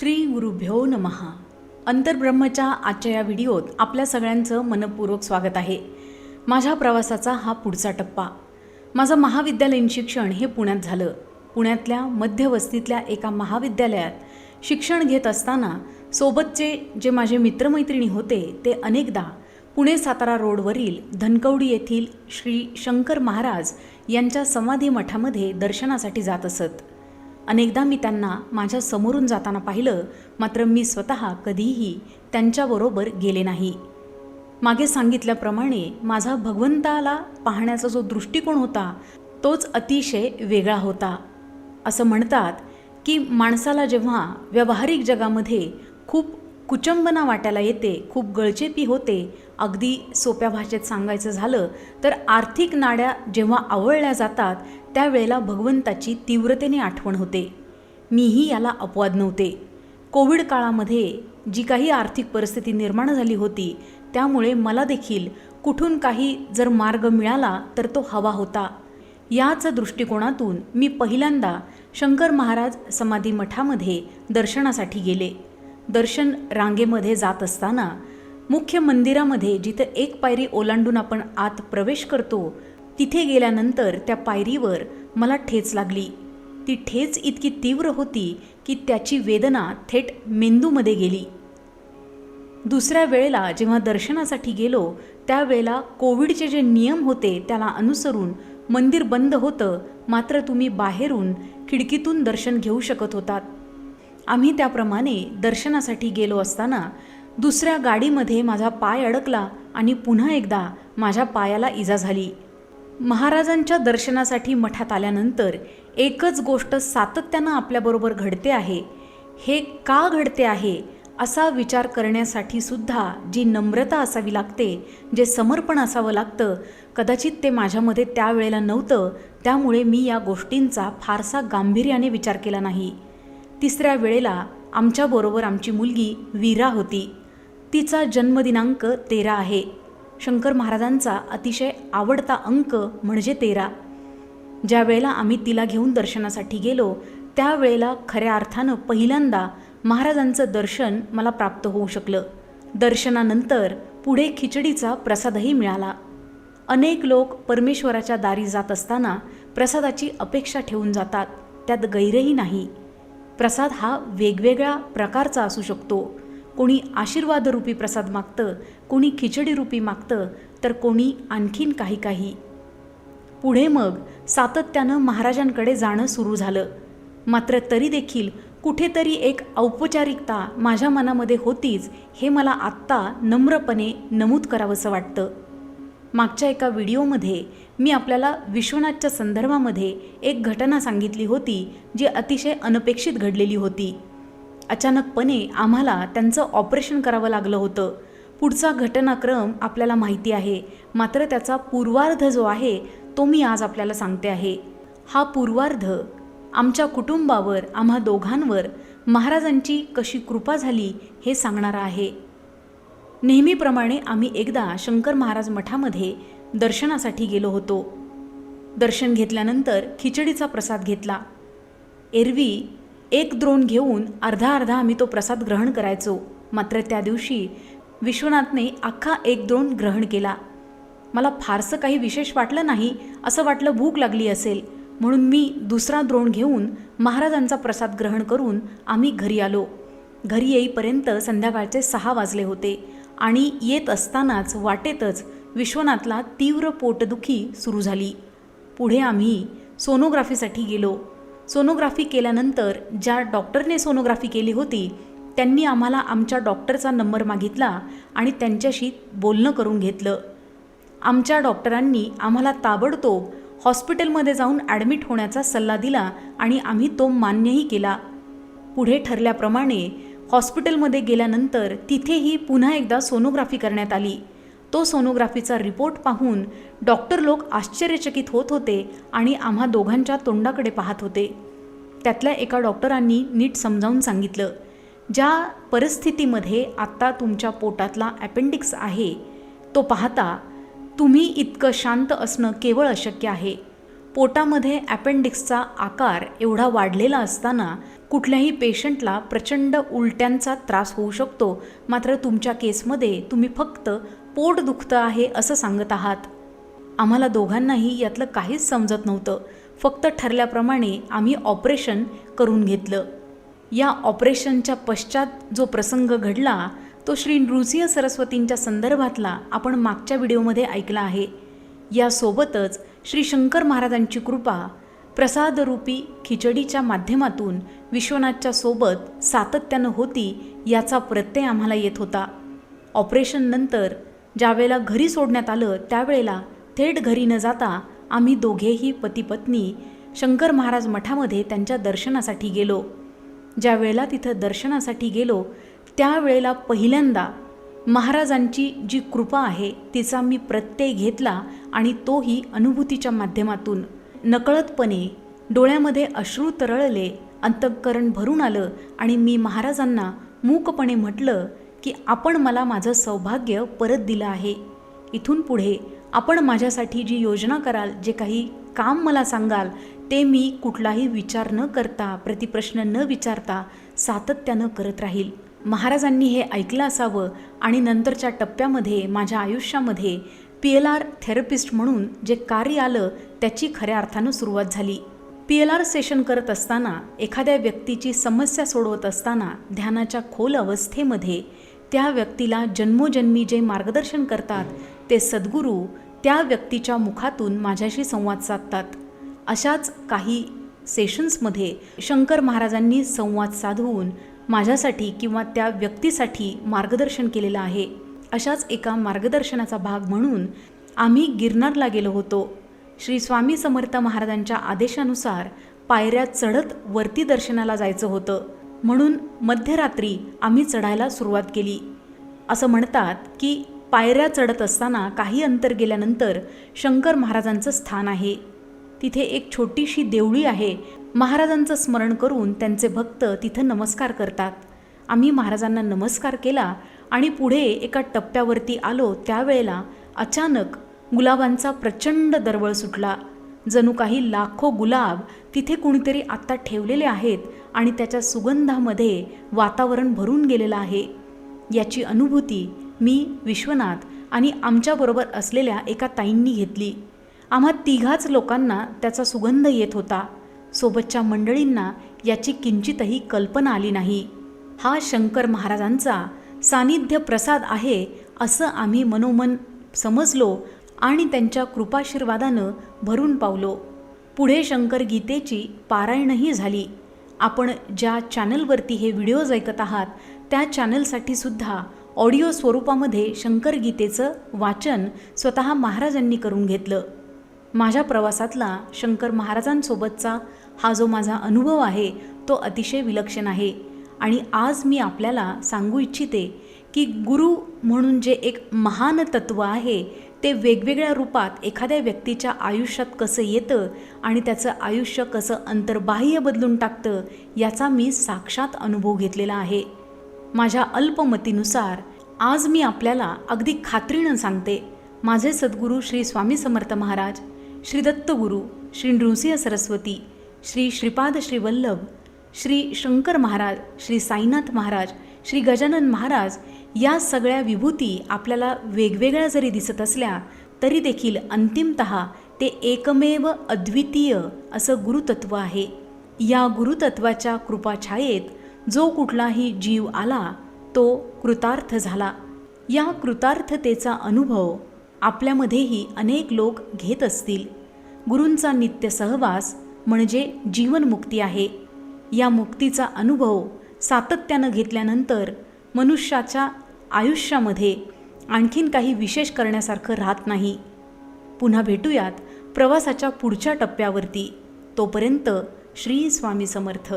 श्री गुरुभ्यो नमहा अंतर्ब्रह्मच्या आजच्या या व्हिडिओत आपल्या सगळ्यांचं मनपूर्वक स्वागत आहे. माझ्या प्रवासाचा हा पुढचा टप्पा. माझं महाविद्यालयीन शिक्षण हे पुण्यात झालं. पुण्यातल्या मध्यवस्तीतल्या एका महाविद्यालयात शिक्षण घेत असताना सोबतचे जे माझे मित्रमैत्रिणी होते ते अनेकदा पुणे सातारा रोडवरील धनकवडी येथील श्री शंकर महाराज यांच्या समाधी मठामध्ये दर्शनासाठी जात असत. अनेकदा मी त्यांना माझ्या समोरून जाताना पाहिलं मात्र मी स्वतः कधीही त्यांच्याबरोबर गेले नाही. मागे सांगितल्याप्रमाणे माझा भगवंताला पाहण्याचा जो दृष्टिकोन होता तोच अतिशय वेगळा होता. असं म्हणतात की माणसाला जेव्हा व्यावहारिक जगामध्ये खूप कुचंबना वाटायला येते खूप गळचेपी होते अगदी सोप्या भाषेत सांगायचं झालं तर आर्थिक नाड्या जेव्हा आवळल्या जातात त्यावेळेला भगवंताची तीव्रतेने आठवण होते. मीही याला अपवाद नव्हते. कोविड काळामध्ये जी काही आर्थिक परिस्थिती निर्माण झाली होती त्यामुळे मला देखील कुठून काही जर मार्ग मिळाला तर तो हवा होता. याच दृष्टिकोनातून मी पहिल्यांदा शंकर महाराज समाधी मठामध्ये दर्शनासाठी गेले. दर्शन रांगेमध्ये जात असताना मुख्य मंदिरामध्ये जिथं एक पायरी ओलांडून आपण आत प्रवेश करतो तिथे गेल्यानंतर त्या पायरीवर मला ठेच लागली. ती ठेच इतकी तीव्र होती की त्याची वेदना थेट मेंदूमध्ये गेली. दुसऱ्या वेळेला जेव्हा दर्शनासाठी गेलो त्यावेळेला कोविडचे जे नियम होते त्याला अनुसरून मंदिर बंद होतं मात्र तुम्ही बाहेरून खिडकीतून दर्शन घेऊ शकत होतात. आम्ही त्याप्रमाणे दर्शनासाठी गेलो असताना दुसऱ्या गाडीमध्ये माझा पाय अडकला आणि पुन्हा एकदा माझ्या पायाला इजा झाली. महाराजांच्या दर्शनासाठी मठात आल्यानंतर एकच गोष्ट सातत्यानं आपल्याबरोबर घडते आहे. हे का घडते आहे असा विचार करण्यासाठी सुद्धा जी नम्रता असावी लागते जे समर्पण असावं लागतं कदाचित ते माझ्यामध्ये त्यावेळेला नव्हतं त्यामुळे मी या गोष्टींचा फारसा गांभीर्याने विचार केला नाही. तिसऱ्या वेळेला आमच्याबरोबर आमची मुलगी वीरा होती. तिचा जन्मदिनांक तेरा आहे. शंकर महाराजांचा अतिशय आवडता अंक म्हणजे तेरा. ज्या वेळेला आम्ही तिला घेऊन दर्शनासाठी गेलो त्यावेळेला खऱ्या अर्थानं पहिल्यांदा महाराजांचं दर्शन मला प्राप्त होऊ शकलं. दर्शनानंतर पुढे खिचडीचा प्रसादही मिळाला. अनेक लोक परमेश्वराच्या दारी जात असताना प्रसादाची अपेक्षा ठेवून जातात त्यात गैरही नाही. प्रसाद हा वेगवेगळ्या प्रकारचा असू शकतो. कोणी आशीर्वादरूपी प्रसाद मागतं कोणी खिचडीरूपी मागतं तर कोणी आणखीन काही काही. पुढे मग सातत्यानं महाराजांकडे जाणं सुरू झालं. मात्र तरी देखील कुठेतरी एक औपचारिकता माझ्या मनामध्ये होतीच हे मला आत्ता नम्रपणे नमूद करावंसं वाटतं. मागच्या एका व्हिडिओमध्ये मी आपल्याला विश्वनाथच्या संदर्भामध्ये एक घटना सांगितली होती जी अतिशय अनपेक्षित घडलेली होती. अचानकपणे आम्हाला त्यांचं ऑपरेशन करावं लागलं होतं. पुढचा घटनाक्रम आपल्याला माहिती आहे. मात्र त्याचा पूर्वार्ध जो आहे तो मी आज आपल्याला सांगते आहे. हा पूर्वार्ध आमच्या कुटुंबावर आम्हा दोघांवर महाराजांची कशी कृपा झाली हे सांगणारा आहे. नेहमीप्रमाणे आम्ही एकदा शंकर महाराज मठामध्ये दर्शनासाठी गेलो होतो. दर्शन घेतल्यानंतर खिचडीचा प्रसाद घेतला. एरवी एक द्रोण घेऊन अर्धा अर्धा आम्ही तो प्रसाद ग्रहण करायचो. मात्र त्या दिवशी विश्वनाथने अख्खा एक द्रोण ग्रहण केला. मला फारसं काही विशेष वाटलं नाही असं वाटलं भूक लागली असेल. म्हणून मी दुसरा द्रोण घेऊन महाराजांचा प्रसाद ग्रहण करून आम्ही घरी आलो. घरी येईपर्यंत संध्याकाळचे सहा वाजले होते आणि येत असतानाच वाटेतच विश्वनाथला तीव्र पोटदुखी सुरू झाली. पुढे आम्ही सोनोग्राफीसाठी गेलो. सोनोग्राफी केल्यानंतर ज्या डॉक्टरने सोनोग्राफी केली होती त्यांनी आम्हाला आमच्या डॉक्टरचा नंबर मागितला आणि त्यांच्याशी बोलणं करून घेतलं. आमच्या डॉक्टरांनी आम्हाला ताबडतोब हॉस्पिटलमध्ये जाऊन ॲडमिट होण्याचा सल्ला दिला आणि आम्ही तो मान्यही केला. पुढे ठरल्याप्रमाणे हॉस्पिटलमध्ये गेल्यानंतर तिथेही पुन्हा एकदा सोनोग्राफी करण्यात आली. तो सोनोग्राफीचा रिपोर्ट पाहून डॉक्टर लोक आश्चर्यचकित होत होते आणि आम्हा दोघांच्या तोंडाकडे पाहत होते. त्यातल्या एका डॉक्टरांनी नीट समजावून सांगितलं ज्या परिस्थितीमध्ये आत्ता तुमच्या पोटातला अपेंडिक्स आहे तो पाहता तुम्ही इतकं शांत असणं केवळ अशक्य आहे. पोटामध्ये अपेंडिक्सचा आकार एवढा वाढलेला असताना कुठल्याही पेशंटला प्रचंड उलट्यांचा त्रास होऊ शकतो. मात्र तुमच्या केसमध्ये तुम्ही फक्त पोट दुखतं आहे असं सांगत आहात. आम्हाला दोघांनाही यातलं काहीच समजत नव्हतं. फक्त ठरल्याप्रमाणे आम्ही ऑपरेशन करून घेतलं. या ऑपरेशनच्या पश्चात जो प्रसंग घडला तो श्री नृसिंह सरस्वतींच्या संदर्भातला आपण मागच्या व्हिडिओमध्ये ऐकला आहे. यासोबतच श्री शंकर महाराजांची कृपा प्रसादरूपी खिचडीच्या माध्यमातून विश्वनाथच्या सोबत सातत्यानं होती याचा प्रत्यय आम्हाला येत होता. ऑपरेशननंतर ज्यावेळेला घरी सोडण्यात आलं त्यावेळेला थेट घरी न जाता आम्ही दोघेही पतीपत्नी शंकर महाराज मठामध्ये त्यांच्या दर्शनासाठी गेलो. ज्या वेळेला तिथं दर्शनासाठी गेलो त्यावेळेला पहिल्यांदा महाराजांची जी कृपा आहे तिचा मी प्रत्यय घेतला आणि तोही अनुभूतीच्या माध्यमातून. नकळतपणे डोळ्यामध्ये अश्रू तरळले अंतःकरण भरून आलं आणि मी महाराजांना मूकपणे म्हटलं की आपण मला माझं सौभाग्य परत दिलं आहे. इथून पुढे आपण माझ्यासाठी जी योजना कराल जे काही काम मला सांगाल ते मी कुठलाही विचार न करता प्रतिप्रश्न न विचारता सातत्यानं करत राहील. महाराजांनी हे ऐकलं असावं आणि नंतरच्या टप्प्यामध्ये माझ्या आयुष्यामध्ये पी एल आर थेरपिस्ट म्हणून जे कार्य आलं त्याची खऱ्या अर्थानं सुरुवात झाली. पी एल आर सेशन करत असताना एखाद्या व्यक्तीची समस्या सोडवत असताना ध्यानाच्या खोल अवस्थेमध्ये त्या व्यक्तीला जन्मोजन्मी जे मार्गदर्शन करतात ते सद्गुरू त्या व्यक्तीच्या मुखातून माझ्याशी संवाद साधतात. अशाच काही सेशन्समध्ये शंकर महाराजांनी संवाद साधवून माझ्यासाठी किंवा त्या व्यक्तीसाठी मार्गदर्शन केलेलं आहे. अशाच एका मार्गदर्शनाचा भाग म्हणून आम्ही गिरनारला गेलो होतो. श्री स्वामी समर्थ महाराजांच्या आदेशानुसार पायऱ्या चढत वरती दर्शनाला जायचं होतं. म्हणून मध्यरात्री आम्ही चढायला सुरुवात केली. असं म्हणतात की पायऱ्या चढत असताना काही अंतर गेल्यानंतर शंकर महाराजांचं स्थान आहे. तिथे एक छोटीशी देवळी आहे. महाराजांचं स्मरण करून त्यांचे भक्त तिथं नमस्कार करतात. आम्ही महाराजांना नमस्कार केला आणि पुढे एका टप्प्यावरती आलो त्यावेळेला अचानक गुलाबांचा प्रचंड दरवळ सुटला. जणू काही लाखो गुलाब तिथे कुणीतरी आत्ता ठेवलेले आहेत आणि त्याच्या सुगंधामध्ये वातावरण भरून गेलेलं आहे. याची अनुभूती मी विश्वनाथ आणि आमच्याबरोबर असलेल्या एका ताईंनी घेतली. आम्हा तिघाच लोकांना त्याचा सुगंध येत होता. सोबतच्या मंडळींना याची किंचितही कल्पना आली नाही. हा शंकर महाराजांचा सानिध्य प्रसाद आहे असं आम्ही मनोमन समजलो आणि त्यांच्या कृपाशीर्वादानं भरून पावलो. पुढे शंकर गीतेची पारायणही झाली. आपण ज्या चॅनलवरती हे व्हिडिओज ऐकत आहात त्या चॅनलसाठी सुद्धा ऑडिओ स्वरूपामध्ये शंकर गीतेचं वाचन स्वतः महाराजांनी करून घेतलं. माझ्या प्रवासातला शंकर महाराजांसोबतचा हा जो माझा अनुभव आहे तो अतिशय विलक्षण आहे. आणि आज मी आपल्याला सांगू इच्छिते की गुरु म्हणून जे एक महान तत्त्व आहे ते वेगवेगळ्या रूपात एखाद्या व्यक्तीच्या आयुष्यात कसं येतं आणि त्याचं आयुष्य कसं अंतर्बाह्य बदलून टाकतं याचा मी साक्षात अनुभव घेतलेला आहे. माझ्या अल्पमतीनुसार आज मी आपल्याला अगदी खात्रीनं सांगते. माझे सद्गुरू श्री स्वामी समर्थ महाराज श्री दत्तगुरू श्री नृसिंह सरस्वती श्री श्रीपाद श्री वल्लभ श्री शंकर महाराज श्री साईनाथ महाराज श्री गजानन महाराज या सगळ्या विभूती आपल्याला वेगवेगळ्या जरी दिसत असल्या तरी देखील अंतिमत ते एकमेव अद्वितीय असं गुरुतत्व आहे. या गुरुतत्वाच्या कृपाछायेत जो कुठलाही जीव आला तो कृतार्थ झाला. या कृतार्थतेचा अनुभव आपल्यामध्येही अनेक लोक घेत असतील. गुरूंचा नित्य सहवास म्हणजे जीवनमुक्ती आहे. या मुक्तीचा अनुभव सातत्यानं घेतल्यानंतर मनुष्याच्या आयुष्यामध्ये आणखीन काही विशेष करण्यासारखं राहत नाही. पुन्हा भेटूयात प्रवासाच्या पुढच्या टप्प्यावरती. तोपर्यंत श्री स्वामी समर्थ.